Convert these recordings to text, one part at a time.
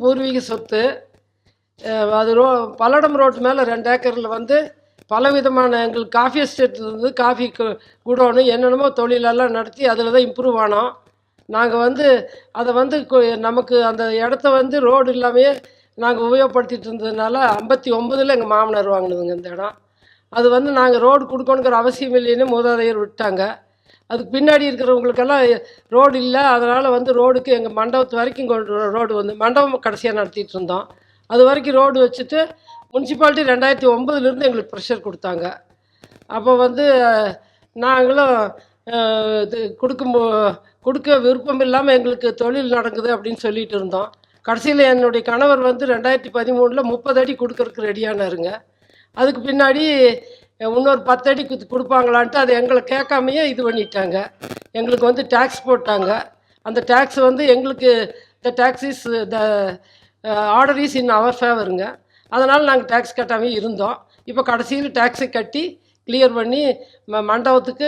பூர்வீக சொத்து அது ரோ பல்லடம் ரோட்டு மேலே ரெண்டு ஏக்கரில் வந்து பலவிதமான எங்களுக்கு காஃபி எஸ்டேட் இருந்து காஃபி குடோனு என்னென்னமோ தொழிலெல்லாம் நடத்தி அதில் தான் இம்ப்ரூவ் ஆனோம். நாங்கள் வந்து அதை வந்து நமக்கு அந்த இடத்த வந்து ரோடு இல்லாமையே நாங்கள் உபயோகப்படுத்திட்டு இருந்ததுனால ஐம்பத்தி ஒம்பதில் எங்கள் மாமனார் வாங்கினதுங்க இந்த இடம். அது வந்து நாங்கள் ரோடு கொடுக்கணுங்கிற அவசியம் இல்லைன்னு மூதாதையர் விட்டாங்க. அதுக்கு பின்னாடி இருக்கிறவங்களுக்கெல்லாம் ரோடு இல்லை. அதனால் வந்து ரோடுக்கு எங்கள் மண்டபத்து வரைக்கும் கொண்டு ரோடு வந்து மண்டபம் கடைசியாக நடத்திட்டு இருந்தோம். அது வரைக்கும் ரோடு வச்சுட்டு முனிசிபாலிட்டி ரெண்டாயிரத்தி ஒம்பதுலேருந்து எங்களுக்கு ப்ரெஷர் கொடுத்தாங்க. அப்போ வந்து நாங்களும் இது கொடுக்கும் கொடுக்க விருப்பம் இல்லாமல் எங்களுக்கு தொழில் நடக்குது அப்படின்னு சொல்லிட்டு இருந்தோம். கடைசியில் என்னுடைய கணவர் வந்து ரெண்டாயிரத்தி பதிமூணில் முப்பது அடி கொடுக்கறதுக்கு ரெடியானாருங்க அதுக்கு பின்னாடி இன்னொரு பத்தடி கொடுப்பாங்களான்ட்டு அது எங்களை கேட்காமையே இது பண்ணிட்டாங்க. எங்களுக்கு வந்து டேக்ஸ் போட்டாங்க. அந்த டேக்ஸ் வந்து எங்களுக்கு the tax is the order is in our ஃபேவருங்க அதனால் நாங்கள் டேக்ஸ் கட்டாமே இருந்தோம். இப்போ கடைசியில் டேக்ஸை கட்டி கிளியர் பண்ணி ம மண்டபத்துக்கு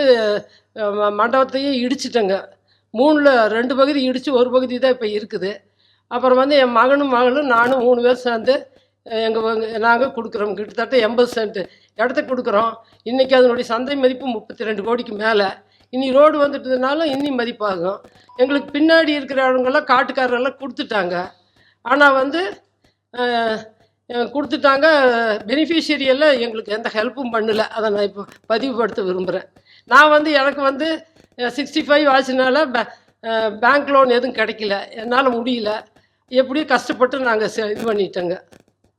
மண்டபத்தையே மண்டபத்தையும் இடிச்சிட்டேங்க. மூணில் ரெண்டு பகுதி இடித்து ஒரு பகுதி தான் இப்போ இருக்குது. அப்புறம் வந்து என் மகனும் மகளும் நானும் மூணு பேர் சேர்ந்து எங்கள் நாங்கள் கொடுக்குறோம். கிட்டத்தட்ட எண்பது சென்ட் இடத்த கொடுக்குறோம். இன்றைக்கி அதனுடைய சந்தை மதிப்பு முப்பத்தி ரெண்டு கோடிக்கு மேலே. இனி ரோடு வந்துட்டதுனால இன்னி மதிப்பாகும். எங்களுக்கு பின்னாடி இருக்கிற ஆளுங்கெல்லாம் காட்டுக்காரரெல்லாம் கொடுத்துட்டாங்க. ஆனால் வந்து கொடுத்துட்டாங்க. பெனிஃபிஷியரி எல்லாம் எங்களுக்கு எந்த ஹெல்ப்பும் பண்ணல. அதை நான் இப்போ பதிவுபடுத்த விரும்புகிறேன் நான் வந்து எனக்கு வந்து சிக்ஸ்டி ஃபைவ் ஆச்சுனால பே பேங்க் லோன் எதுவும் கிடைக்கல. என்னால் முடியல. எப்படியும் கஷ்டப்பட்டு நாங்கள் இது பண்ணிட்டோங்க.